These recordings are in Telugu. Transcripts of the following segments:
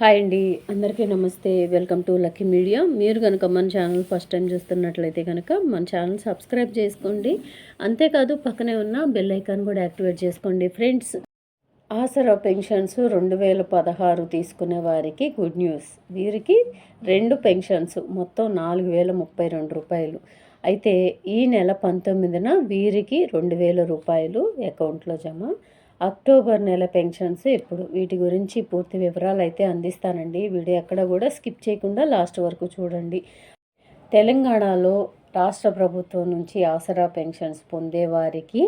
హాయ్ అండి. అందరికీ నమస్తే. Welcome to lucky media. మీరు కనుక మన ఛానల్ ఫస్ట్ టైం చూస్తున్నట్లయితే కనుక మన ఛానల్ సబ్స్క్రైబ్ చేసుకోండి. అంతేకాదు పక్కనే ఉన్న బెల్ ఐకాన్ కూడా యాక్టివేట్ చేసుకోండి. ఫ్రెండ్స్ ఆసరా పెన్షన్స్ రెండు వేల పదహారు తీసుకునే వారికి గుడ్ న్యూస్. వీరికి రెండు పెన్షన్స్ మొత్తం నాలుగు వేల ముప్పై రెండు రూపాయలు. అయితే ఈ నెల పంతొమ్మిదిన వీరికి రెండు వేల రూపాయలు అకౌంట్లో జమ. అక్టోబర్ నెల పెన్షన్స్ ఎప్పుడు వీటి గురించి పూర్తి వివరాలు అయితే అందిస్తానండి వీడియో ఎక్కడ కూడా స్కిప్ చేయకుండా లాస్ట్ వరకు చూడండి. తెలంగాణలో రాష్ట్ర ప్రభుత్వం నుంచి ఆసరా పెన్షన్స్ పొందేవారికి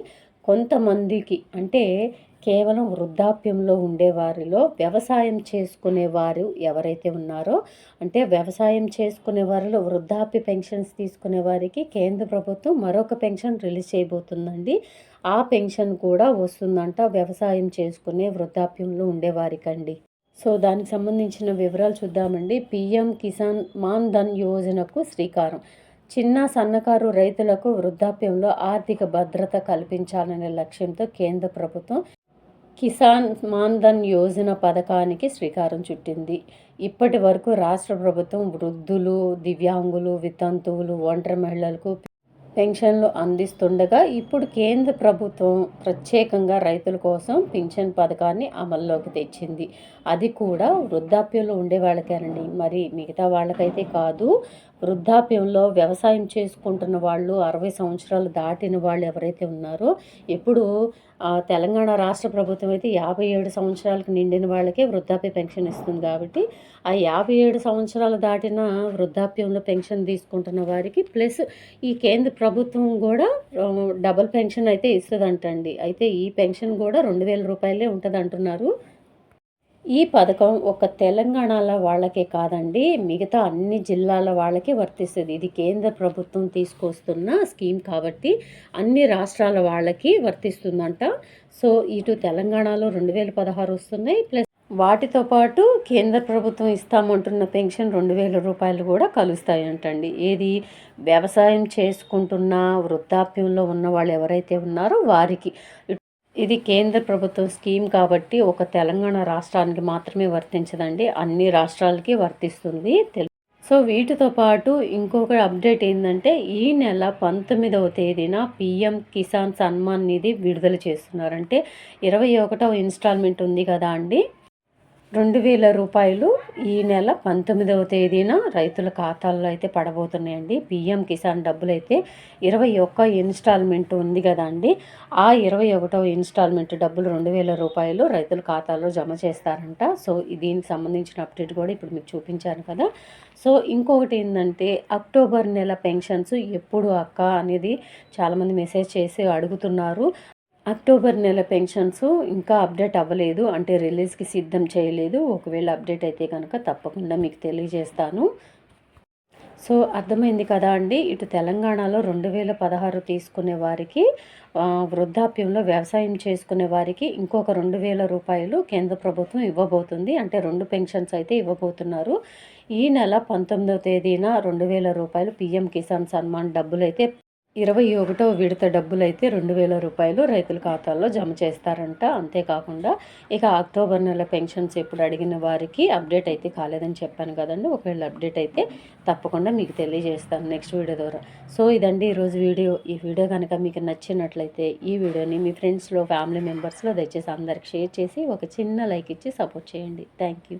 కొంతమందికి అంటే కేవలం వృద్ధాప్యంలో ఉండేవారిలో వ్యవసాయం చేసుకునే వారు ఎవరైతే ఉన్నారో అంటే వ్యవసాయం చేసుకునే వారిలో వృద్ధాప్య పెన్షన్స్ తీసుకునే వారికి కేంద్ర ప్రభుత్వం మరొక పెన్షన్ రిలీజ్ చేయబోతుందండి. ఆ పెన్షన్ కూడా వస్తుందంట వ్యవసాయం చేసుకునే వృద్ధాప్యంలో ఉండేవారికండి. సో దానికి సంబంధించిన వివరాలు చూద్దామండి. పిఎం కిసాన్ మాన్ ధన్ యోజనకు శ్రీకారం. చిన్న సన్నకారు రైతులకు వృద్ధాప్యంలో ఆర్థిక భద్రత కల్పించాలనే లక్ష్యంతో కేంద్ర ప్రభుత్వం కిసాన్ మాన్ధన్ యోజన పథకానికి శ్రీకారం చుట్టింది. ఇప్పటి వరకు రాష్ట్ర ప్రభుత్వం వృద్ధులు దివ్యాంగులు వితంతువులు ఒంటరి మహిళలకు పెన్షన్లు అందిస్తుండగా ఇప్పుడు కేంద్ర ప్రభుత్వం ప్రత్యేకంగా రైతుల కోసం పింఛన్ పథకాన్ని అమల్లోకి తెచ్చింది. అది కూడా వృద్ధాప్యంలో ఉండే వాళ్ళకేనండి మరి మిగతా వాళ్ళకైతే కాదు వృద్ధాప్యంలో వ్యవసాయం చేసుకుంటున్న వాళ్ళు అరవై సంవత్సరాలు దాటిన వాళ్ళు ఎవరైతే ఉన్నారో ఇప్పుడు తెలంగాణ రాష్ట్ర ప్రభుత్వం అయితే యాభై ఏడు సంవత్సరాలకు నిండిన వాళ్ళకే వృద్ధాప్య పెన్షన్ ఇస్తుంది కాబట్టి ఆ యాభై ఏడు సంవత్సరాలు దాటిన వృద్ధాప్యంలో పెన్షన్ తీసుకుంటున్న వారికి ప్లస్ ఈ కేంద్ర ప్రభుత్వం కూడా డబల్ పెన్షన్ అయితే ఇస్తుందంటండి. అయితే ఈ పెన్షన్ కూడా రెండు వేల రూపాయలే ఉంటుంది అంటున్నారు ఈ పథకం ఒక తెలంగాణలో వాళ్ళకే కాదండి మిగతా అన్ని జిల్లాల వాళ్ళకే వర్తిస్తుంది. ఇది కేంద్ర ప్రభుత్వం తీసుకొస్తున్న స్కీమ్ కాబట్టి అన్ని రాష్ట్రాల వాళ్ళకి వర్తిస్తుందంట. సో ఇటు తెలంగాణలో రెండు వేల పదహారు వస్తున్నాయి ప్లస్ వాటితో పాటు కేంద్ర ప్రభుత్వం ఇస్తామంటున్న పెన్షన్ రెండు వేల రూపాయలు కూడా కలుస్తాయి అంటండి ఏది వ్యవసాయం చేసుకుంటున్న వృద్ధాప్యంలో ఉన్న వాళ్ళు ఎవరైతే ఉన్నారో వారికి. ఇది కేంద్ర ప్రభుత్వం స్కీమ్ కాబట్టి ఒక తెలంగాణ రాష్ట్రానికి మాత్రమే వర్తించదండి. అన్ని రాష్ట్రాలకి వర్తిస్తుంది. సో వీటితో పాటు ఇంకొక అప్డేట్ ఏంటంటే ఈ నెల పంతొమ్మిదవ తేదీన పిఎం కిసాన్ సన్మాన్ నిధి విడుదల చేస్తున్నారంటే ఇరవై ఒకటవ ఇన్స్టాల్మెంట్ ఉంది కదా అండి. రెండు వేల రూపాయలు ఈ నెల పంతొమ్మిదవ తేదీన రైతుల ఖాతాల్లో అయితే పడబోతున్నాయండి. పిఎం కిసాన్ డబ్బులు అయితే ఇరవై ఒక్క ఇన్స్టాల్మెంట్ ఉంది కదా అండి ఆ ఇరవై ఒకటవ ఇన్స్టాల్మెంట్ డబ్బులు రెండు వేల రూపాయలు రైతుల ఖాతాలో జమ చేస్తారంట. సో దీనికి సంబంధించిన అప్డేట్ కూడా ఇప్పుడు మీకు చూపించాను కదా. సో ఇంకొకటి ఏంటంటే అక్టోబర్ నెల పెన్షన్స్ ఎప్పుడు అక్క అనేది చాలామంది మెసేజ్ చేసి అడుగుతున్నారు. అక్టోబర్ నెల పెన్షన్స్ ఇంకా అప్డేట్ అవ్వలేదు అంటే రిలీజ్కి సిద్ధం చేయలేదు. ఒకవేళ అప్డేట్ అయితే కనుక తప్పకుండా మీకు తెలియజేస్తాను. సో అర్థమైంది కదా అండి? ఇటు తెలంగాణలో రెండు వేల పదహారు తీసుకునే వారికి వృద్ధాప్యంలో వ్యవసాయం చేసుకునే వారికి ఇంకొక రెండు వేల రూపాయలు కేంద్ర ప్రభుత్వం ఇవ్వబోతుంది. అంటే రెండు పెన్షన్స్ అయితే ఇవ్వబోతున్నారు. ఈ నెల పంతొమ్మిదవ తేదీన రెండు వేల రూపాయలు పిఎం కిసాన్ సన్మాన్ డబ్బులు అయితే ఇరవై ఒకటో విడత డబ్బులు అయితే రెండు వేల రూపాయలు రైతుల ఖాతాల్లో జమ చేస్తారంట. అంతేకాకుండా ఇక అక్టోబర్ నెల పెన్షన్స్ ఎప్పుడు అడిగిన వారికి అప్డేట్ అయితే కాలేదని చెప్పాను కదండి. ఒకవేళ అప్డేట్ అయితే తప్పకుండా మీకు తెలియజేస్తాను నెక్స్ట్ వీడియో ద్వారా. సో ఇదండి ఈరోజు వీడియో. ఈ వీడియో కనుక మీకు నచ్చినట్లయితే ఈ వీడియోని మీ ఫ్రెండ్స్లో ఫ్యామిలీ మెంబర్స్లో దయచేసి అందరికి షేర్ చేసి ఒక చిన్న లైక్ ఇచ్చి సపోర్ట్ చేయండి. Thank you.